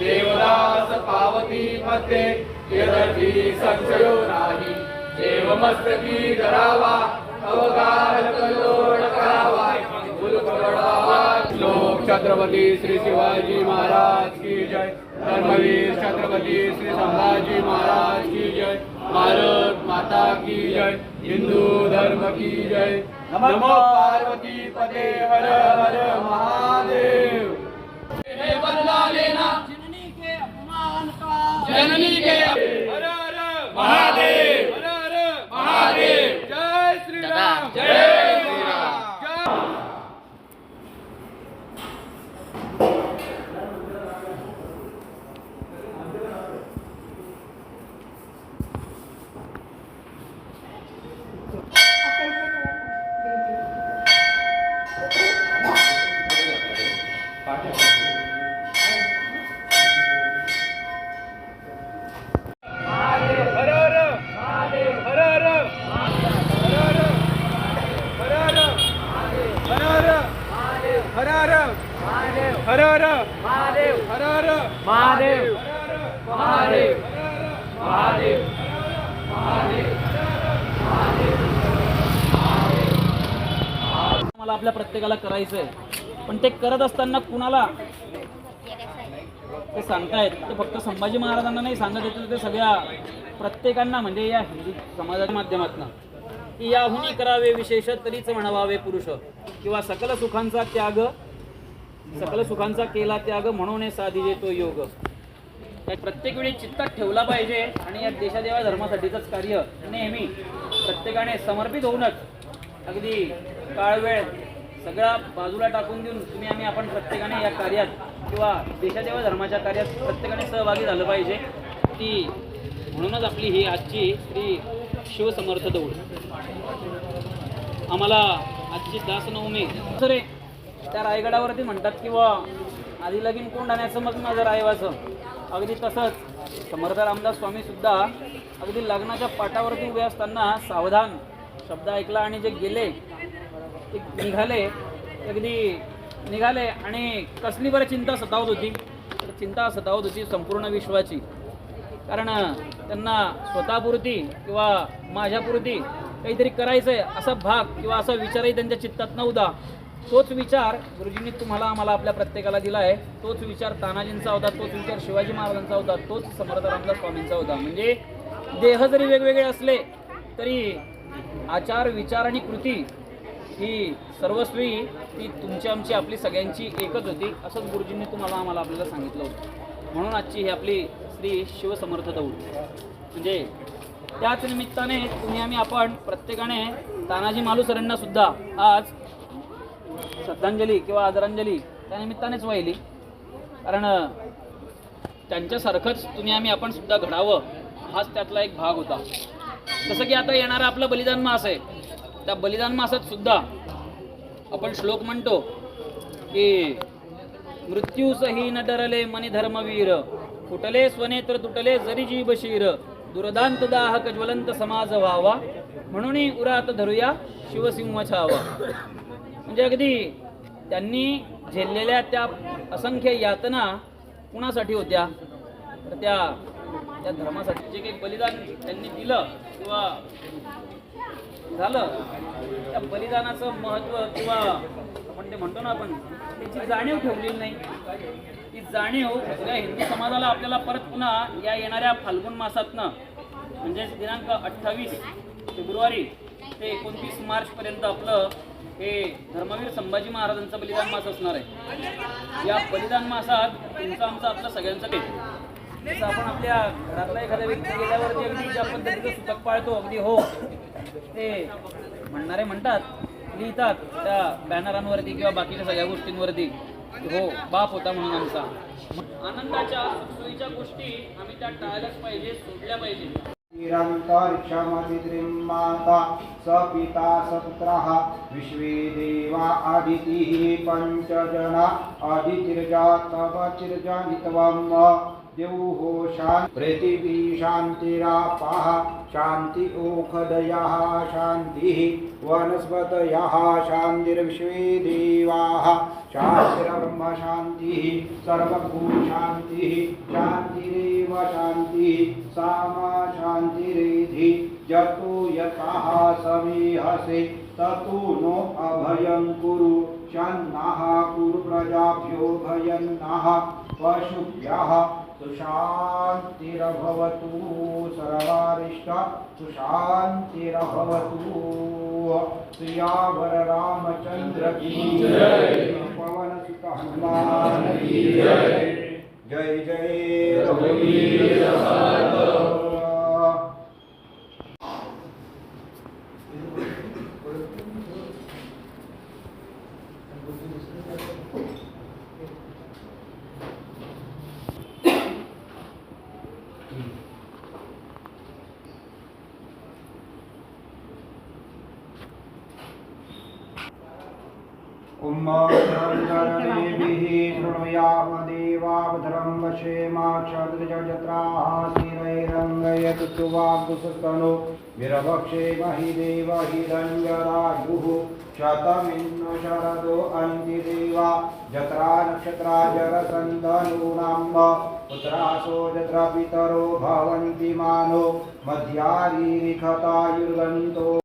देवदास पावती मध्ये यदती संशयो नाही देव मस्तकी धरावा अवगार कल्लोळ करावा लोक छत्रपती श्री शिवाजी महाराज की जय. धर्मवीर छत्रपती श्री संभाजी महाराज. भारत माता की जय हिंदू धर्म की जय। नमो पार्वती पते हर हर महादेव। हे बदला लेना। जननी के अपमान का। जननी के हर हर महादेव। हर हर महादेव हर हर मला आपल्या प्रत्येकाला करायचं आहे पण ते करत असताना कुणाला ते सांगतायत? ते फक्त संभाजी महाराजांना नाही सांगत येत ते सगळ्या प्रत्येकांना म्हणजे या हिंदू समाजाच्या माध्यमातून. की याहुनी करावे विशेष तरीच म्हणावावे पुरुष. किंवा सकल सुखांचा त्याग सकल सुखांचा केला त्याग म्हणून साधी तो योग. प्रत्येक वेळी चित्तात ठेवला पाहिजे आणि या देशादेवा धर्मासाठीचंच कार्य नेहमी प्रत्येकाने समर्पित होऊनच अगदी काळ सगळ्या बाजूला टाकून देऊन तुम्ही आम्ही आपण प्रत्येकाने या कार्यात किंवा देशादेवा धर्माच्या कार्यात प्रत्येकाने सहभागी झालं पाहिजे. ती म्हणूनच आपली ही आजची श्री शिवसमर्थ दौड. आम्हाला आजची दासनवमी रे त्या रायगडावरती म्हणतात किंवा आधी लगीन कोण आणायचं मग माझं रायवाचं. अगदी तसंच समर्थ रामदास स्वामीसुद्धा अगदी लग्नाच्या पाटावरती उभे असताना सावधान शब्द ऐकला आणि जे गेले निघाले अगदी निघाले आणि कसली बरं चिंता सतावत होती? तर चिंता सतावत होती संपूर्ण विश्वाची. कारण त्यांना स्वतःपुरती किंवा माझ्यापुरती काहीतरी करायचं आहे असा भाग किंवा असा विचारही त्यांच्या चित्तात नव्हता. तोच विचार गुरुजींनी तुम्हाला आम्हाला आपल्या प्रत्येकाला दिला आहे तोच विचार तानाजींचा होता तोच विचार शिवाजी महाराजांचा होता तोच समर्थ रामदास स्वामींचा होता. म्हणजे देह जरी वेगवेगळे असले तरी आचार विचार आणि कृती ही सर्वस्वी ती तुमची आमची आपली सगळ्यांची एकच होती असंच गुरुजींनी तुम्हाला आम्हाला आपल्याला सांगितलं होतं. म्हणून आजची ही आपली श्री शिवसमर्थ दौड. म्हणजे त्याच निमित्ताने तुम्ही आम्ही आपण प्रत्येकाने तानाजी मालुसरांना सुद्धा आज श्रद्धांजली किंवा आदरांजली त्या निमित्तानेच वाहिली. कारण त्यांच्यासारखंच तुम्ही आम्ही आपण सुद्धा घडावं हाच त्यातला एक भाग होता. जसं की आता येणारा आपलं बलिदान मास आहे. त्या बलिदान मासात सुद्धा आपण श्लोक म्हणतो की मृत्यूसही न डरले मनी धर्मवीर फुटले स्वनेत्र तुटले जरी जी बशीर दुर्दांत दाहक ज्वलंत समाज व्हावा म्हणून उरात धरूया शिवसिंह छावा. म्हणजे अगदी त्यांनी झेललेल्या त्या असंख्य यातना कुणासाठी होत्या? तर त्या त्या धर्मासाठी जे काही बलिदान त्यांनी दिलं किंवा झालं. त्या बलिदानाचं महत्त्व किंवा आपण ते म्हणतो ना आपण त्याची जाणीव ठेवलेली नाही. ती जाणीव सगळ्या हिंदू समाजाला आपल्याला परत पुन्हा या येणाऱ्या फाल्गुन मासातनं म्हणजेच दिनांक अठ्ठावीस फेब्रुवारी ते एकोणतीस मार्चपर्यंत आपलं हे धर्मवीर संभाजी महाराजांचा बलिदान मास असणार आहे. या बलिदान मासात तुमचं आमचं आपलं सगळ्यांचं भेट जसं आपण आपल्या घरातला एखाद्या व्यक्ती गेल्यावरती अगदी ज्या पद्धतीचं सुतक पाळतो अगदी हो. ते म्हणणारे म्हणतात लिहितात त्या बॅनरांवरती किंवा बाकीच्या सगळ्या गोष्टींवरती हो बाप होता म्हणून आमचा. आनंदाच्या सुखसोयीच्या गोष्टी आम्ही त्या टाळल्याच पाहिजे सोडल्या पाहिजे. निरन्तरिक्षमतिद्रिं माता स पिता स विश्वे देवा आदितिः पञ्चजना आदितिर्जातवचिर्जनित्वम् देवो शान्ति। पृथिवी शान्तिरापाः शान्ति ओखदयः शान्तिः, वनस्पतयः, शान्तिर्विश्वे देवाः। शान्तिर्ब्रह्म शान्तिः सर्वभूशान्तिः शान्तिरेव शान्तिः, सामा शान्तिरेधि। यतो यतः समीहसे, ततो नो अभयं कुरु। शन्नः कुरु प्रजाभ्यो भयन्नः, पशुभ्यः सुशान्तिरभवतु सर्वारिष्ट सुशान्तिरभवतु। श्रियावर रामचन्द्र की जय। हनुमान जय। जय जय रघुवीर उम्माचरणेभिः शृणुयाम देवावधरं वशेमाक्षद्रजत्राः सुवाग्सुस्तनु विरभक्षे महि देव हिरञ्जरायुः शतमिन्न शरदो अन्ति देवा जत्रा नक्षत्रा जरसन्तनूनाम्ब पुत्रासो जत्र पितरो भवन्ति मानो। मध्यारीरिखतायुर्गन्तो